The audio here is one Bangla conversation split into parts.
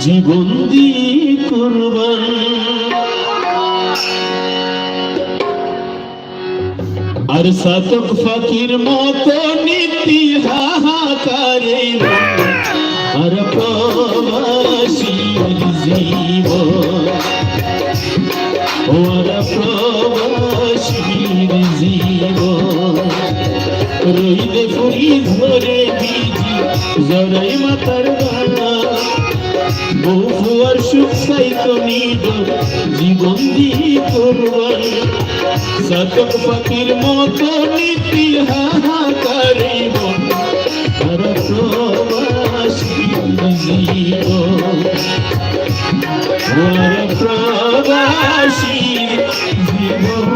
জীবন দিয়ে করবান আর সাতক ফকির মতো নীতি হাহাকারে আর প্রবাসীর জীবন। ওর প্রবাসীর জীবন। রইলে ফুরি ধরে জরাই মাতার বহু আর সুখ সাইতো নিজ জীবন দিয়ে করবান। সাতক পাখির মতো নীতি হাহাকারে জীবন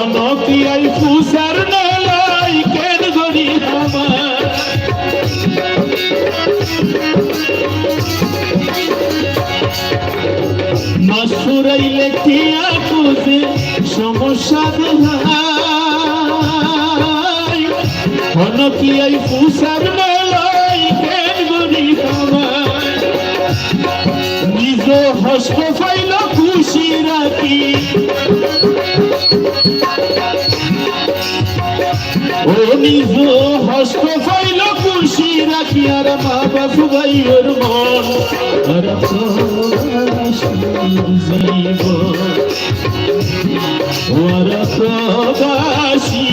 মাসুরাইলে কি খুঁজে সমস্যা দেখাই হন কি এই পুষার মেলাই কেন গরি নিজ হস্ত খুশি বাবা ওর মন। আর জীব ওর প্রবাসী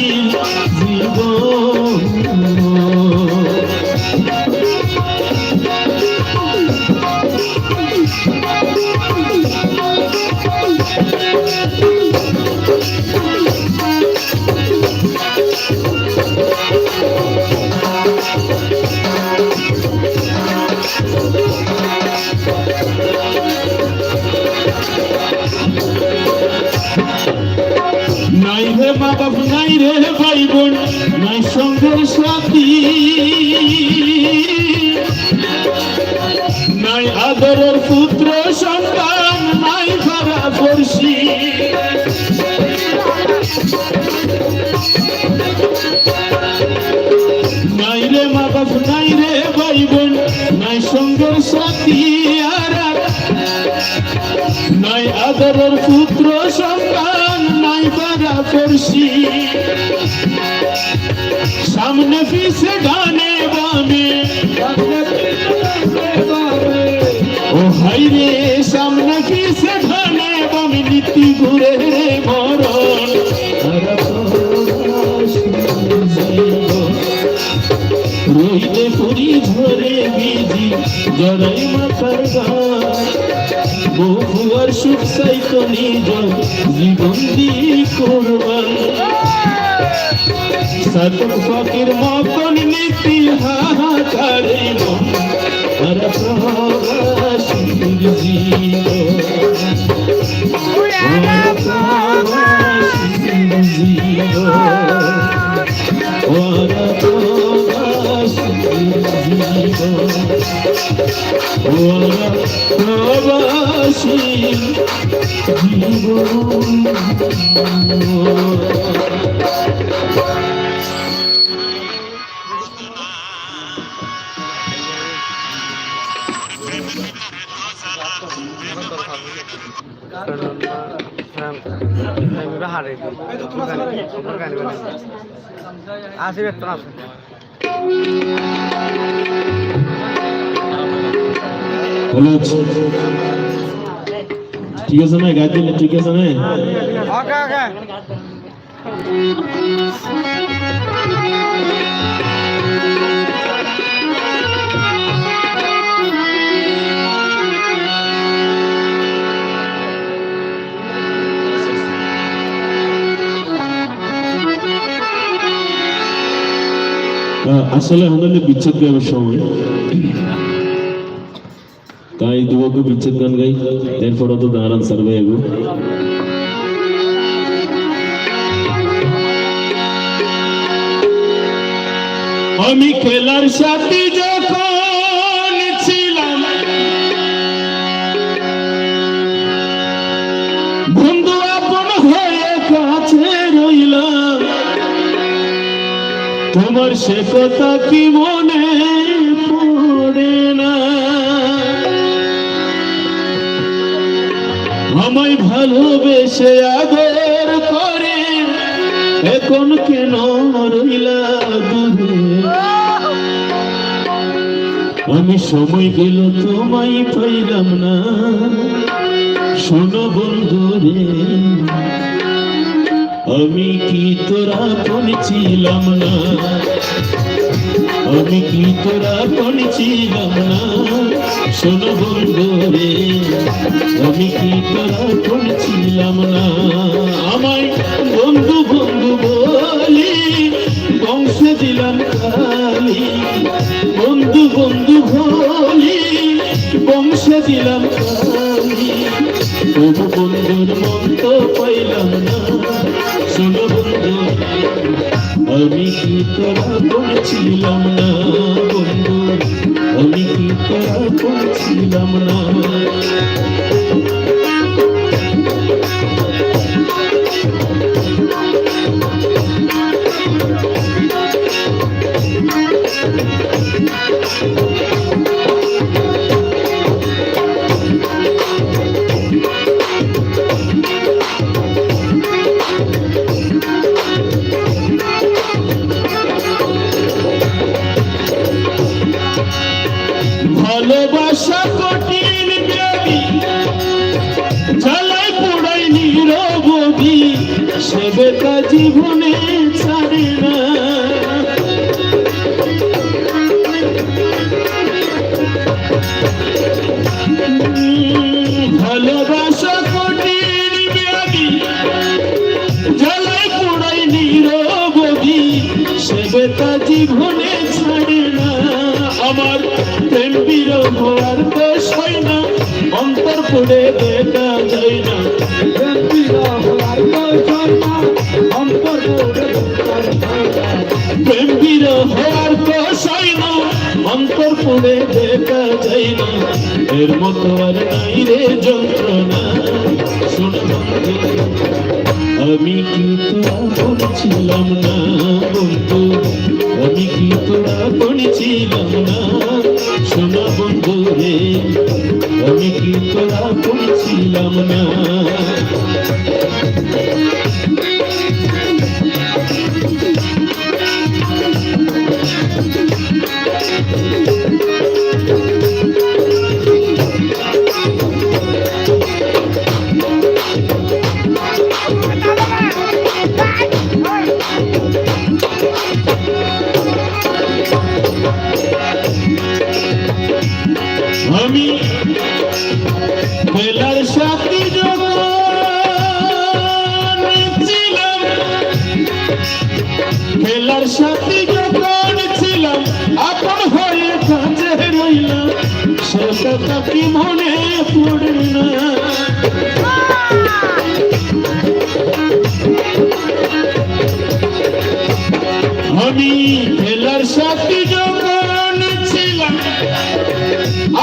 আদরের পুত্র সন্তান নাই পারা পড়শি। সামনে পিছে গানে বামে। ও হাই রে, সামনে পিছে গানে বামে নীতি ঘুরে রে মরণ। রইলে পুরি ঝরে বিজি, জড়াই মাথার গান। বহু আর সুখ সাইতো নিজ জীবন দিয়ে করবান সাতক ফকির মতন নীতি হাহাকারে আর ওরা জীবন আসি বেতন আছে হলো ঠিক আছে না গাইতে ঠিক আছে না ওকে ওকে আহ, আসলে আমাদের বিচ্ছেদ গানের সময় বিচ্ছেদ গান গাই, এরপর তো দাঁড়ান সার্ভে এগো। আমি খেলার সাথে যখন ছিলাম, বন্ধু আপন হয়ে কাছে রইলাম। তোমার সে কথা কি মনে ভালোবেসে আদর করে। এখন কেন রইলা দূরে? আমি সময় গেল, তোমায় পাইলাম না। শোনো বন্ধু রে, আমি কি তোরা ছিলাম না? আমি কি তোরা কোন ছিলাম না? শোনো বন্ধু রে আমি কি তোরা কোন ছিলাম না? আমায় বন্ধু বন্ধু বলি বংশে দিলাম খালি বন্ধু বন্ধু বলি বংশে দিলাম খালি তবু বন্ধুর মন তো পাইলাম না। শোনো বন্ধু আমি কি তোরা বলছিলাম না বন্ধু আমি কি তোরা বলছিলাম না। ভালোবাসা সেবেকা জীবনে ছাড়ে না। ভালোবাসা কঠিন দেবী জ্বালাই পোড়াই নিরবধি সেবেকা জীবনে ছাড়ে না। আমার প্রেম বিরহ আর দোষ হয় না, অন্তর পড়ে দেখা যায় না। প্রেম বিরহ বিরহ আর হয় না অন্তর পড়ে দেখা যায় না। এর মতো আর নাই রে যন্ত্রণা। শোন আমি কি তোরা না বন্ধু? আমি কি তোরা না? শোনা বন্ধু রে, আমি কি তোরা না? সে কথা কি মনে পড়ে না। আমি সাথী যখন ছিলাম,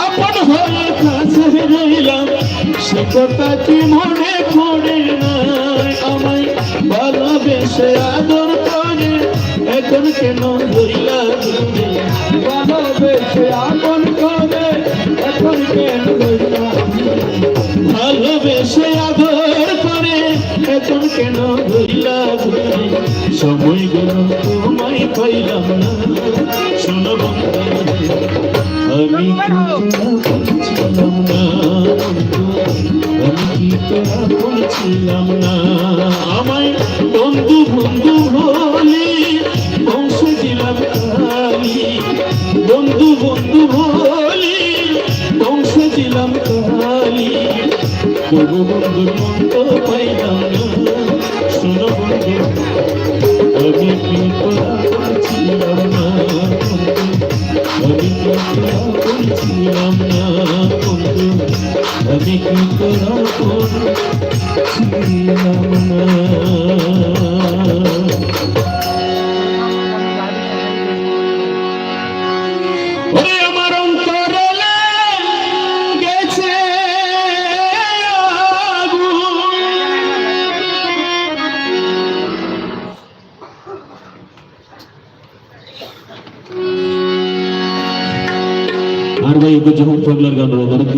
আপন হয়ে কাছে রইলাম, সে কথা মনে পড়ে না? আমায় ভালোবেসে আদর করে, এখন কেন রইলা ভালোবেসে আদর করে এখন কেন সময় গেল তোমায় পাইলাম না। শোনো আমি কি বলছিলাম না। আমি কি ছিলাম না। আমায় বন্ধু বন্ধু বলে বংশ কালি বন্ধু বন্ধু বলে বন্ধুর মতো পাইলাম না শোনো বন্ধু আমি করা ছিলাম না আমি করা ছিলাম না বন্ধু আমি করা ছিলাম না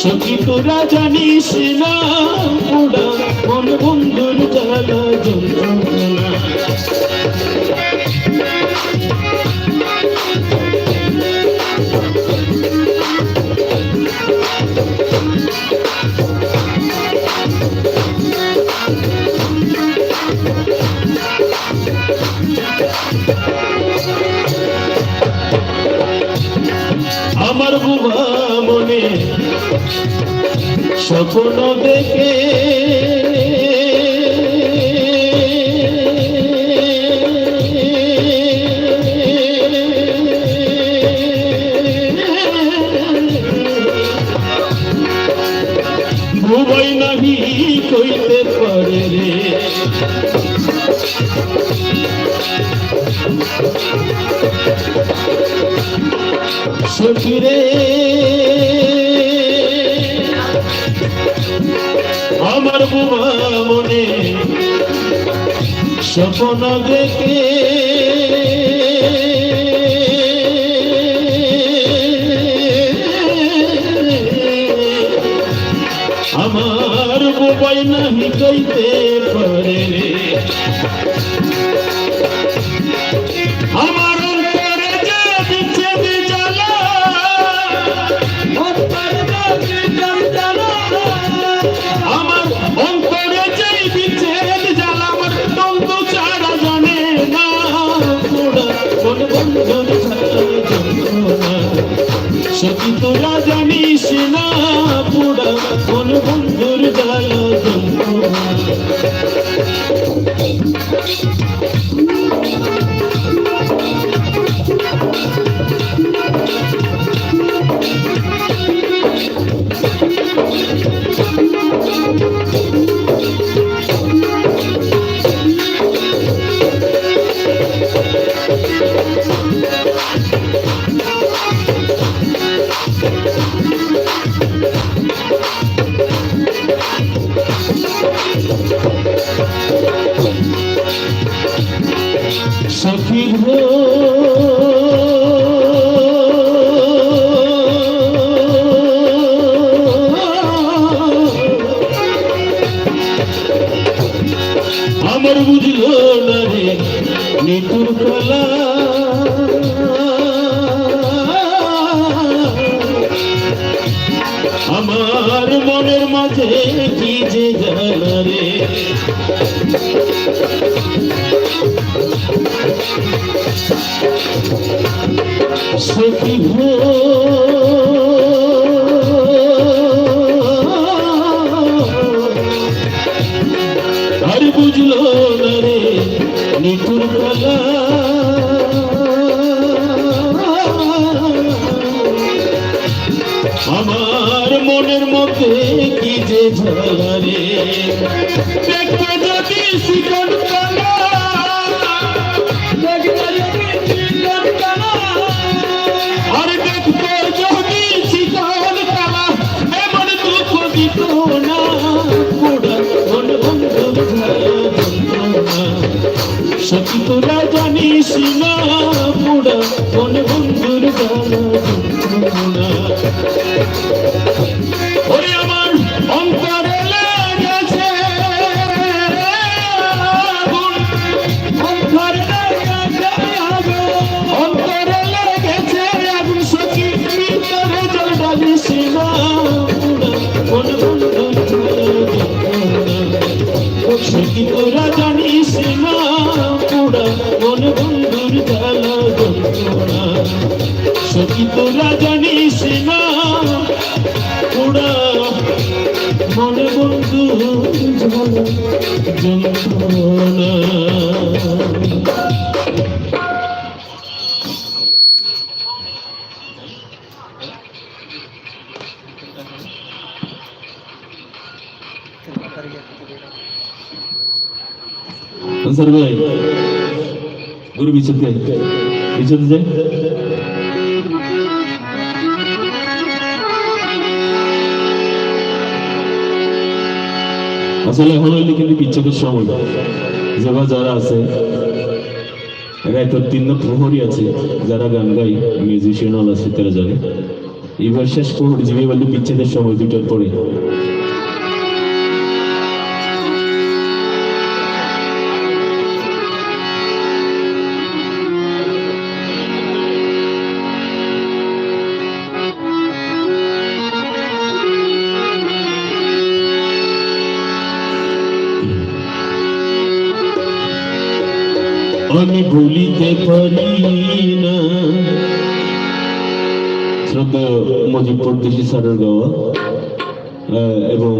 সখী তোরা জানিস না বুবাই নাহি কইতে পারে রে। সখিরে আমার বুবা মনে স্বপ্ন দেখে নাহি কইতে পারে আমার অন্তরে যে বন্ধু ছাড়া জানে না তোরা জানিস না পোড়া মন বন্ধুর সখী ভো আর না রে নিকুর কলা আমার মনের মধ্যে কি যে ঝরা দেখতে যদি শিকন মন বন্ধুর জ্বালা যন্ত্রণা ভাই গুরু বিচতে বিচতে যাই আসলে এখন হইলে কিন্তু বিচ্ছেদের সময় যেবা যারা আছে রায়তর তিন প্রহরী আছে, যারা গান গাই মিউজিশিয়ান আছে তারা জানে। এবার শেষ প্রহরী জিবি বিচ্ছেদের সময় দুটার পরে। আমি ভুলিতে পারি না শ্রদ্ধা মজিব পরদেশি স্যারের গাওয়া এবং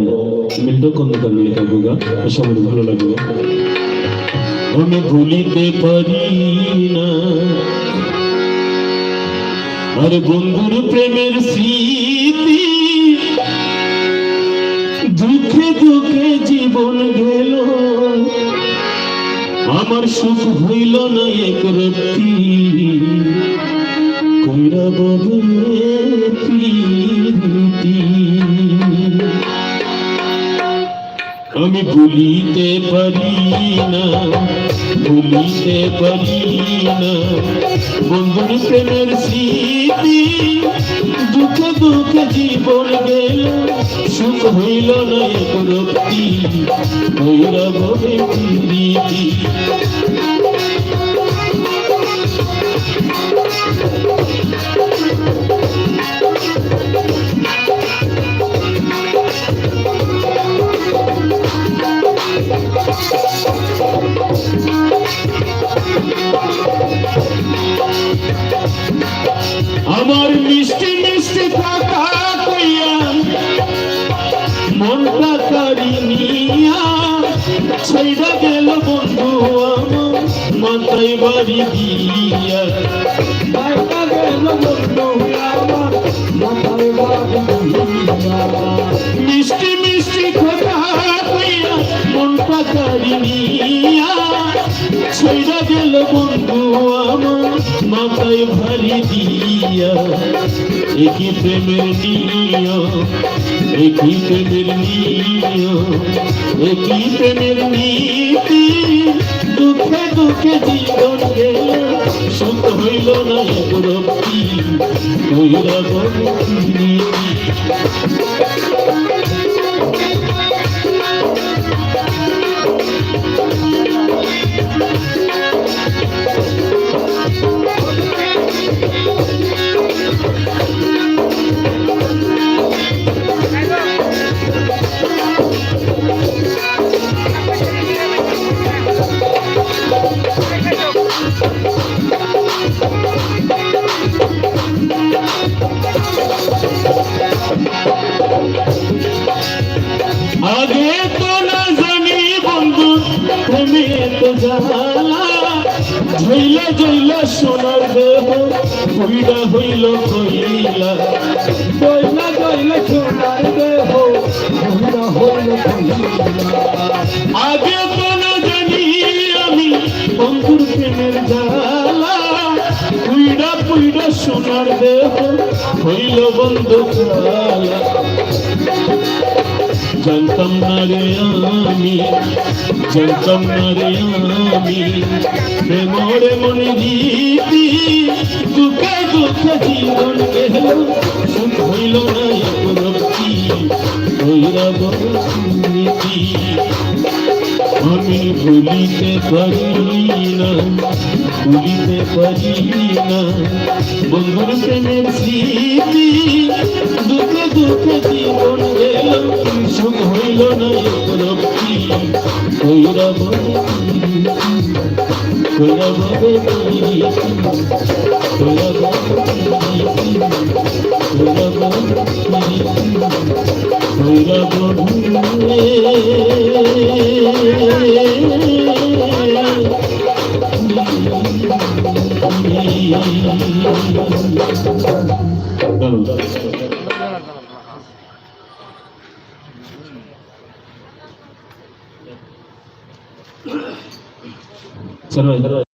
মিল্ট খন্দকার লেখা গোগা সবার ভালো লাগবে আমি ভুলিতে পারি না আর বন্ধুর প্রেমের স্মৃতি, দুঃখে দুঃখে জীবন গেল। আমার সুখ হইল না এক রাত্রি কইরা বদলে আমি ভুলিতে পারি না ভুলিতে পারি না বন্ধুর প্রেমের স্মৃতি দুঃখে দুঃখে জীবন গেল সুখ হইল না রক্তি বলে প্রীতি। আমার মিষ্টি মিষ্টি কথা কইয়া মনটা কারি নিয়া ছেড়া গেল বন্ধু আমার, মাথায় বাড়ি দিয়া বাইকা গেল বন্ধু। মিষ্টি মিষ্টি কথা কইয়া মনটা কারি নিয়া আমার মাথায় ভারি দিয়া, একই প্রেমের নিয়ম একই প্রেমের নিয়ম একই প্রেমের নীতি। দুঃখে দুঃখে জীবন গেল, সুখ হইল না এক রক্তি কইরা হইল বন্ধু জানতাম না রে আমি, জানতাম না রে আমি, প্রেমরে মনে রীতি দুঃখে দুঃখে জীবন গেল। হইল না হইরা বন্ধি আমি ভুলিতে পারি না ভুলিতে পারি না বন্ধুর প্রেমের স্মৃতি, দুঃখে দুঃখে জীবন গেল, সুখ হইল না উপলব্ধি কইরা বলে কইরা বলে কইরা বলে কইরা বলে ఈరోజు